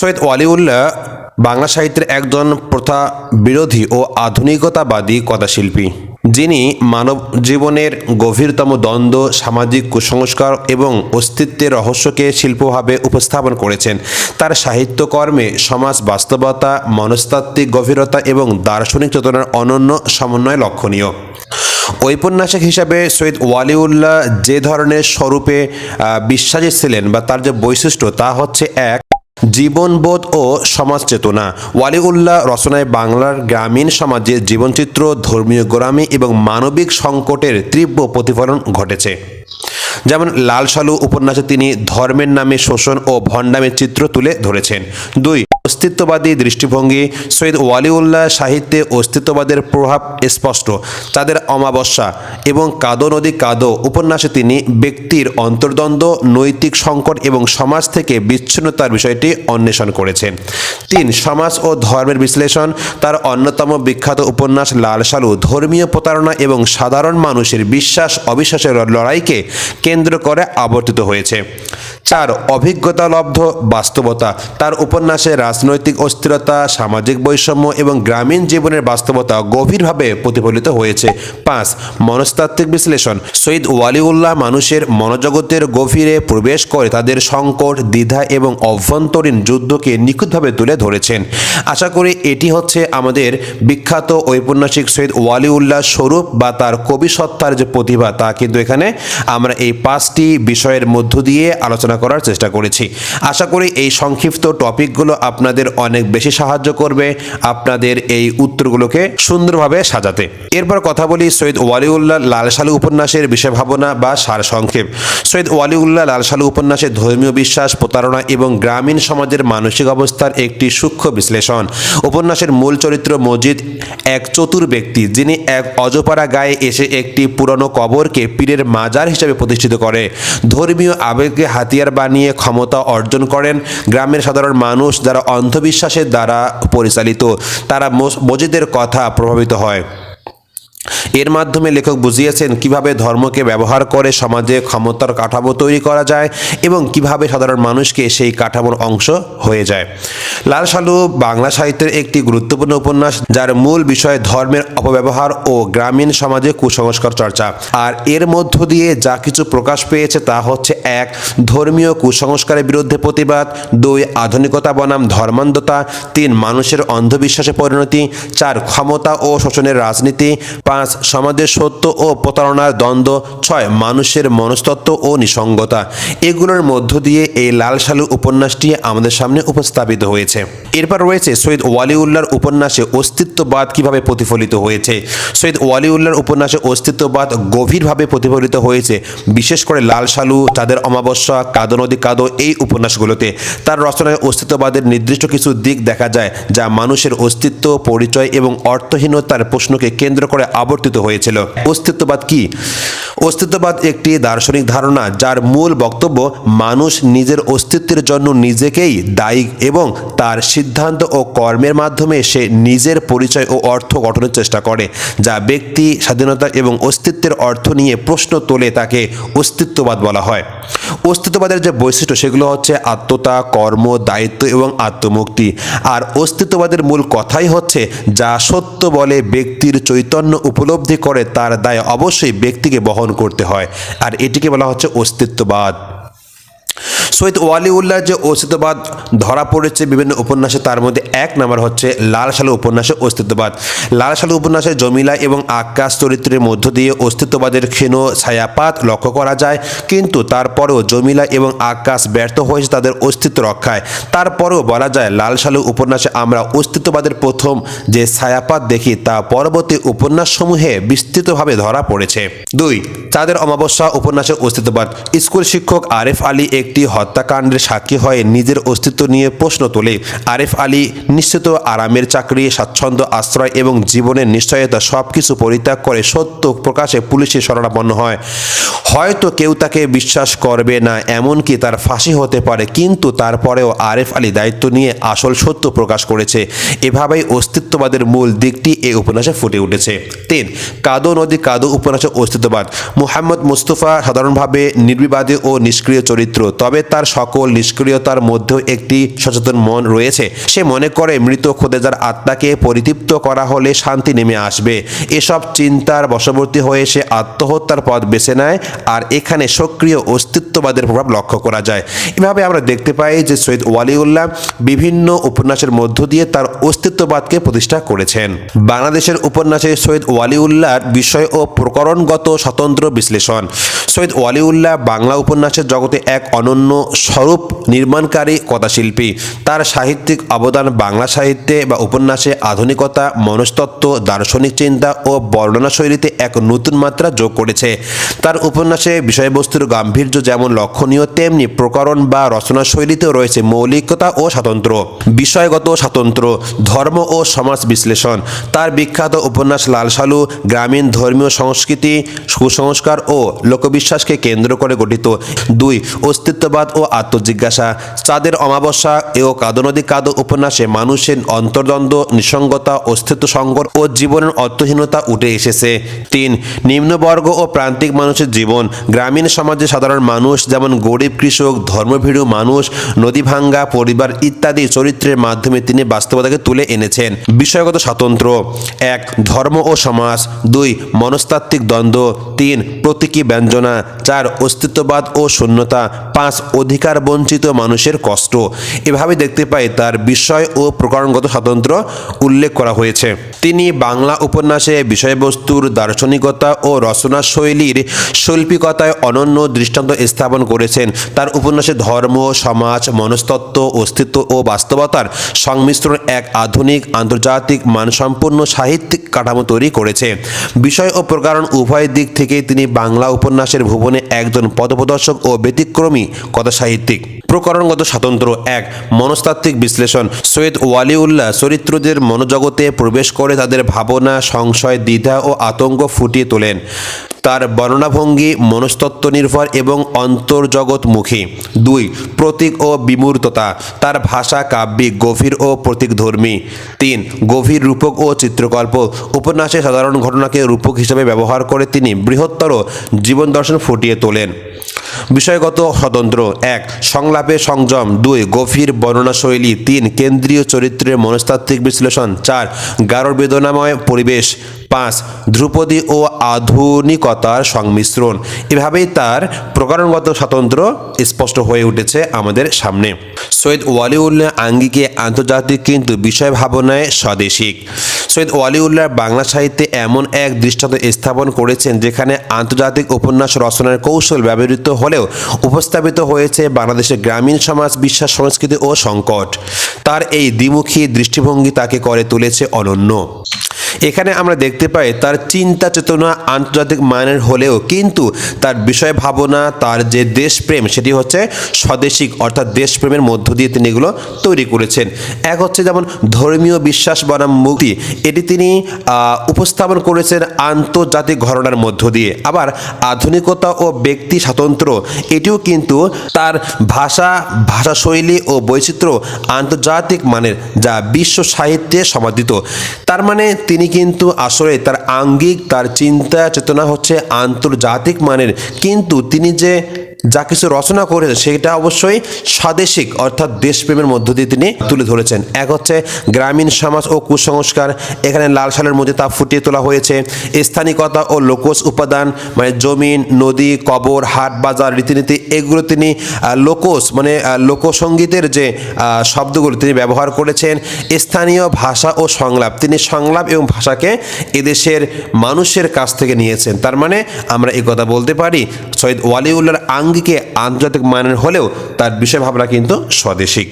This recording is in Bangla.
সৈয়দ ওয়ালিউল্লাহ বাংলা সাহিত্যের একজন প্রথা বিরোধী ও আধুনিকতাবাদী কথাশিল্পী যিনি মানব জীবনের গভীরতম দ্বন্দ্ব, সামাজিক কুসংস্কার এবং অস্তিত্বের রহস্যকে শিল্পভাবে উপস্থাপন করেছেন। তার সাহিত্যকর্মে সমাজ বাস্তবতা, মনস্তাত্ত্বিক গভীরতা এবং দার্শনিক চেতনার অনন্য সমন্বয় লক্ষণীয়। ঔপন্যাসিক হিসাবে সৈয়দ ওয়ালিউল্লাহ যে ধরনের স্বরূপে বিশ্বাসী ছিলেন বা তার যে বৈশিষ্ট্য তা হচ্ছে এক জীবনবোধ ও সমাজ চেতনা ওয়ালিউল্লাহ রচনায় বাংলার গ্রামীণ সমাজের জীবনচিত্র, ধর্মীয় গোরামি এবং মানবিক সংকটের তীব্র প্রতিফলন ঘটেছে। যেমন লাল সালু উপন্যাসে তিনি ধর্মের নামে শোষণ ও ভণ্ডামের চিত্র তুলে ধরেছেন। দুই অস্তিত্ববাদী দৃষ্টিভঙ্গি। সৈয়দ ওয়ালিউল্লাহ সাহিত্যে অস্তিত্ববাদের প্রভাব স্পষ্ট। তাদের অমাবস্যা এবং কাদো নদী কাদো উপন্যাসে তিনি ব্যক্তির অন্তর্দ্বন্দ্ব, নৈতিক সংকট এবং সমাজ থেকে বিচ্ছিন্নতার বিষয়টি অন্বেষণ করেছেন। তিন, সমাজ ও ধর্মের বিশ্লেষণ। তার অন্যতম বিখ্যাত উপন্যাস লাল সালু, ধর্মীয় প্রতারণা এবং সাধারণ মানুষের বিশ্বাস অবিশ্বাসের লড়াইকে কেন্দ্র করে আবর্তিত হয়েছে। চার অভিজ্ঞতালব্ধ বাস্তবতা, তার উপন্যাসে রাজনৈতিক অস্থিরতা, সামাজিক বৈষম্য এবং গ্রামীণ জীবনের বাস্তবতা গভীরভাবে প্রতিফলিত হয়েছে। পাঁচ, মনস্তাত্ত্বিক বিশ্লেষণ। সৈয়দ ওয়ালিউল্লাহ মানুষের মনোজগতের গভীরে প্রবেশ করে তাদের সংকট, দ্বিধা এবং অভ্যন্তরীণ যুদ্ধকে নিখুঁতভাবে তুলে ধরেছেন। আশা করি এটি হচ্ছে আমাদের বিখ্যাত ঔপন্যাসিক সৈয়দ ওয়ালিউল্লাহ স্বরূপ বা তার কবি সত্তার যে প্রতিভা তা। কিন্তু এখানে আমরা এই পাঁচটি বিষয়ের মধ্য দিয়ে আলোচনা করার চেষ্টা করেছি। আশা করি এই সংক্ষিপ্ত টপিকগুলো আপনাদের অনেক বেশি সাহায্য করবে আপনাদের এই উত্তরগুলোকে সুন্দরভাবে সাজাতে। এরপর কথা বলি সৈয়দ ওয়ালিউল্লাহ লাল সালু উপন্যাসের বিষয় ভাবনা বা সার সংক্ষেপ। সৈয়দ ওয়ালিউল্লাহ লাল সালু উপন্যাসের ধর্মীয় বিশ্বাস, প্রতারণা এবং গ্রামীণ সমাজের মানসিক অবস্থার একটি সূক্ষ্ম বিশ্লেষণ। উপন্যাসের মূল চরিত্র মজিদ, এক চতুর ব্যক্তি, যিনি এক অজপাড়া গায়ে এসে একটি পুরনো কবরকে পীরের মাজার হিসেবে প্রতিষ্ঠিত করে। ধর্মীয় আবেগকে হাতিয়ার বানিয়ে ক্ষমতা অর্জন করেন গ্রামের সাধারণ মানুষ যারা অন্ধবিশ্বাসের দ্বারা পরিচালিত, তারা মস- মসজিদের কথা প্রভাবিত হয়। এর মাধ্যমে লেখক বুঝিয়েছেন কীভাবে ধর্মকে ব্যবহার করে সমাজে ক্ষমতার কাঠামো তৈরি করা যায় এবং কীভাবে সাধারণ মানুষকে সেই কাঠামোর অংশ হয়ে যায়। লাল সালু বাংলা সাহিত্যের একটি গুরুত্বপূর্ণ উপন্যাস, যার মূল বিষয় ধর্মের অপব্যবহার ও গ্রামীণ সমাজে কুসংস্কার চর্চা। আর এর মধ্য দিয়ে যা কিছু প্রকাশ পেয়েছে তা হচ্ছে এক, ধর্মীয় কুসংস্কারের বিরুদ্ধে প্রতিবাদ, দুই, আধুনিকতা বনাম ধর্মান্ধতা, তিন, মানুষের অন্ধবিশ্বাসে পরিণতি, চার, ক্ষমতা ও শোষণের রাজনীতি, পাঁচ সমাজের সত্য ও প্রতারণার দ্বন্দ্ব, ছয়, মানুষের মনস্তত্ত্ব ও নিসঙ্গতা। এগুলোর মধ্য দিয়ে এই লাল সালু উপন্যাসটি আমাদের সামনে উপস্থাপিত হয়েছে। এরপর রয়েছে সৈয়দ ওয়ালিউল্লাহর উপন্যাসে অস্তিত্ববাদ কীভাবে প্রতিফলিত হয়েছে? সৈয়দ ওয়ালিউল্লাহর উপন্যাসে অস্তিত্ববাদ গভীরভাবে প্রতিফলিত হয়েছে, বিশেষ করে লাল সালু তাদের অমাবস্যা, কাদো নদী কাদো, এই উপন্যাসগুলোতে। তার রচনায় অস্তিত্ববাদের নির্দিষ্ট কিছু দিক দেখা যায়, যা মানুষের অস্তিত্ব, পরিচয় এবং অর্থহীনতার প্রশ্নকে কেন্দ্র করে আবর্তিত হয়েছিল। অস্তিত্ববাদ কি? অস্তিত্ববাদ একটি দার্শনিক ধারণা যার মূল বক্তব্য মানুষ নিজের অস্তিত্বের জন্য নিজেকেই দায়ী এবং তার সিদ্ধান্ত ও কর্মের মাধ্যমে সে নিজের পরিচয় ও অর্থ গঠনের চেষ্টা করে, যা ব্যক্তি, স্বাধীনতা এবং অস্তিত্বের অর্থ নিয়ে প্রশ্ন তোলে তাকে অস্তিত্ববাদ বলা হয়। অস্তিত্ববাদের যে বৈশিষ্ট্য সেগুলো হচ্ছে আত্মতা, কর্ম, দায়িত্ব এবং আত্মমুক্তি। আর অস্তিত্ববাদের মূল কথাই হচ্ছে, যা সত্য বলে ব্যক্তির চৈতন্য উপলব্ধি করে তার দায় অবশ্যই ব্যক্তিকে বহন করতে হয়। আর এটিকে বলা হচ্ছে অস্তিত্ববাদ। সৈয়দ ওয়ালিউল্লাহ যে অস্তিত্ববাদ ধরা পড়েছে বিভিন্ন উপন্যাসে, তার মধ্যে এক নাম্বার হচ্ছে লাল সালু উপন্যাসে অস্তিত্ববাদ লাল সালু উপন্যাসে জমিলা এবং আকাশ চরিত্রের মধ্য দিয়ে অস্তিত্ববাদের ক্ষীণ ছায়াপাত লক্ষ্য করা যায়, কিন্তু তারপরেও জমিলা এবং আকাশ ব্যর্থ হয়েছে তাদের অস্তিত্ব রক্ষায়। তারপরেও বলা যায় লাল সালু উপন্যাসে আমরা অস্তিত্ববাদের প্রথম যে ছায়াপাত দেখি, তা পরবর্তী উপন্যাসসমূহে বিস্তৃতভাবে ধরা পড়েছে। দুই তাদের অমাবস্যা উপন্যাসে অস্তিত্ববাদ। স্কুল শিক্ষক আরেফ আলী একটি হত্যাকাণ্ডের সাক্ষী হয়ে নিজের অস্তিত্ব নিয়ে প্রশ্ন তোলে। আরেফ আলী নিশ্চিত আরামের চাকরি, স্বাচ্ছন্দ্য, আশ্রয় এবং জীবনের নিশ্চয়তা সব কিছু পরিত্যাগ করে সত্য প্রকাশে পুলিশে শরণাপন্ন হয়। হয়তো কেউ তাকে বিশ্বাস করবে না, এমনকি তার ফাঁসি হতে পারে, কিন্তু তারপরেও আরেফ আলী দায়িত্ব নিয়ে আসল সত্য প্রকাশ করেছে। এভাবেই অস্তিত্ববাদের মূল দিকটি এই উপন্যাসে ফুটে উঠেছে। তিন, কাদো নদী, কাদো উপন্যাসে অস্তিত্ববাদ। মুহাম্মদ মুস্তফা সাধারণভাবে নির্বিবাদী ও নিষ্ক্রিয় চরিত্র। তবে তার সকল নিষ্ক্রিয়তার মধ্যেও একটি সচেতন মন রয়েছে। সে মনে করে মৃত খোদেজার আত্মাকে পরিতৃপ্ত করা হলে শান্তি নেমে আসবে। এসব চিন্তার বশবর্তী হয়ে সে আত্মহত্যার পথ বেছে নেয় আর এখানে সক্রিয় অস্তিত্ববাদের প্রভাব লক্ষ্য করা যায়। এভাবে আমরা দেখতে পাই যে সৈয়দ ওয়ালিউল্লাহ বিভিন্ন উপন্যাসের মধ্য দিয়ে তার অস্তিত্ববাদকে প্রতিষ্ঠা করেছেন। বাংলাদেশের উপন্যাসে সৈয়দ ওয়ালিউল্লাহর বিষয় ও প্রকরণগত স্বতন্ত্র বিশ্লেষণ। সৈয়দ ওয়ালিউল্লাহ বাংলা উপন্যাসের জগতে এক অনন্য স্বরূপ নির্মাণকারী কথাশিল্পী। তার সাহিত্যিক অবদান বাংলা সাহিত্যে বা উপন্যাসে আধুনিকতা, মনস্তত্ত্ব, দার্শনিক চিন্তা ও বর্ণনা শৈলীতে এক নতুন মাত্রা যোগ করেছে। তার উপন্যাসে বিষয়বস্তুর গাম্ভীর্য যেমন লক্ষণীয়, তেমনি প্রকরণ বা রচনা শৈলীতেও রয়েছে মৌলিকতা ও স্বাতন্ত্র্য। বিষয়গত স্বাতন্ত্র্য, ধর্ম ও সমাজ বিশ্লেষণ। তার বিখ্যাত উপন্যাস লালসালু, গ্রামীণ ধর্মীয় সংস্কৃতি কুসংস্কার ও লোকবিশ্বাসকে কেন্দ্র করে গঠিত দুই, অস্তিত্ববাদ ও আত্মজিজ্ঞাসা। চাঁদের অমাবস্যা ও কাদনদী কাদ উপন্যাসে মানুষের অন্তর্দ্বন্দ্ব, নিঃসঙ্গতা অস্তিত্ব সংকট ও জীবনের অর্থহীনতা উঠে এসেছে। তিন, নিম্নবর্গ ও প্রান্তিক মানুষের জীবন। গ্রামীণ সমাজে সাধারণ মানুষ যেমন গরিব কৃষক, ধর্মভীরু মানুষ, নদী ভাঙ্গা, পরিবার ইত্যাদি চরিত্রের মাধ্যমে তিনি বাস্তবতাকে তুলে এনেছেন। বিষয়গত স্বাতন্ত্র্য এক, ধর্ম ও সমাজ। দুই, মনস্তাত্ত্বিক দ্বন্দ্ব। তিন, প্রতীকী ব্যঞ্জনা। চার অস্তিত্ববাদ ও শূন্যতা পাঁচ অধিকার বঞ্চিত মানুষের কষ্ট। এভাবে দেখতে পাই তার বিষয় ও প্রকরণগত স্বাতন্ত্র্য উল্লেখ করা হয়েছে। তিনি বাংলা উপন্যাসে বিষয়বস্তুর দার্শনিকতা ও রচনা শৈলীর শৈল্পিকতায় অনন্য দৃষ্টান্ত স্থাপন করেছেন। তার উপন্যাসে ধর্ম, সমাজ, মনস্তত্ত্ব, অস্তিত্ব ও বাস্তবতার সংমিশ্রণ এক আধুনিক, আন্তর্জাতিক, মানসম্পন্ন সাহিত্যিক কাঠামো তৈরি করেছে। বিষয় ও প্রকারণ উভয় দিক থেকে তিনি বাংলা উপন্যাসের ভুবনে একজন পদপ্রদর্শক ও ব্যতিক্রমী কথা সাহিত্যিক প্রকরণগত স্বাতন্ত্র্য এক, মনস্তাত্ত্বিক বিশ্লেষণ। সৈয়দ ওয়ালিউল্লাহ চরিত্রদের মনোজগতে প্রবেশ করে তাদের ভাবনা, সংশয়, দ্বিধা ও আতঙ্ক ফুটিয়ে তোলেন। তার বর্ণনাভঙ্গি মনস্তত্ত্ব নির্ভর এবং অন্তর্জগৎমুখী। দুই, প্রতীক ও বিমূর্ততা। তার ভাষা কাব্যিক, গভীর ও প্রতীকধর্মী। তিন, গভীর রূপক ও চিত্রকল্প। উপন্যাসে সাধারণ ঘটনাকে রূপক হিসেবে ব্যবহার করে তিনি বৃহত্তর জীবন দর্শন ফুটিয়ে তোলেন। বিষয়গত স্বতন্ত্র। এক, সংলাপে সংযম। দুই, গভীর বর্ণনা শৈলী। তিন, কেন্দ্রীয় চরিত্রের মনস্তাত্ত্বিক বিশ্লেষণ। চার, গাঢ় বেদনাময় পরিবেশ। পাঁচ, ধ্রুপদী ও আধুনিকতার সংমিশ্রণ। এভাবেই তার প্রকরণগত স্বতন্ত্র স্পষ্ট হয়ে উঠেছে আমাদের সামনে। সৈয়দ ওয়ালিউল্লাহ আঙ্গিকে আন্তর্জাতিক কিন্তু বিষয় ভাবনায় স্বদেশিক। সৈয়দ ওয়ালিউল্লাহ বাংলা সাহিত্যে এমন এক দৃষ্টান্ত স্থাপন করেছেন যেখানে আন্তর্জাতিক উপন্যাস রচনার কৌশল ব্যবহৃত হলেও উপস্থাপিত হয়েছে বাংলাদেশের গ্রামীণ সমাজ, বিশ্বাস, সংস্কৃতি ও সংকট। তার এই দ্বিমুখী দৃষ্টিভঙ্গি তাকে করে তুলেছে অনন্য। এখানে আমরা দেখতে পাই তার চিন্তা চেতনা আন্তর্জাতিক মানের হলেও কিন্তু তার বিষয় ভাবনা, তার যে দেশপ্রেম, সেটি হচ্ছে স্বদেশিক অর্থাৎ দেশপ্রেমের মধ্য দিয়ে তিনি এগুলো তৈরি করেছেন। এক হচ্ছে যেমন ধর্মীয় বিশ্বাস বনাম মুক্তি এটি তিনি উপস্থাপন করেছেন আন্তর্জাতিক ঘটনার মধ্য দিয়ে। আবার আধুনিকতা ও ব্যক্তি স্বাতন্ত্র্য এটিও কিন্তু তার ভাষা, ভাষাশৈলী ও বৈচিত্র্য আন্তর্জাতিক মানের, যা বিশ্ব সাহিত্যে সমাদিত। তার মানে তিনি কিন্তু আসলে তার আঙ্গিক, তার চিন্তা চেতনা হচ্ছে আন্তর্জাতিক মানের। কিন্তু তিনি যে যা কিছু রচনা করেছেন সেটা অবশ্যই স্বাদেশিক, অর্থাৎ দেশপ্রেমের মধ্য দিয়ে তিনি তুলে ধরেছেন। এক হচ্ছে গ্রামীণ সমাজ ও কুসংস্কার, এখানে লাল সালের মধ্যে তা ফুটিয়ে তোলা হয়েছে। স্থানিকতা ও লোকজ উপাদান মানে জমিন, নদী, কবর, হাট, বাজার, রীতিনীতি, এগুলো তিনি লোকজ মানে লোকসঙ্গীতের যে শব্দগুলো তিনি ব্যবহার করেছেন। স্থানীয় ভাষা ও সংলাপ, তিনি সংলাপ এবং ভাষাকে এদেশের মানুষের কাছ থেকে নিয়েছেন। তার মানে আমরা এই কথা বলতে পারি। সৈয়দ ওয়ালিউল্লাহর আঙ্গিকে আন্তর্জাতিক মানের হলেও তার বিষয় ভাবনা কিন্তু স্বদেশিক।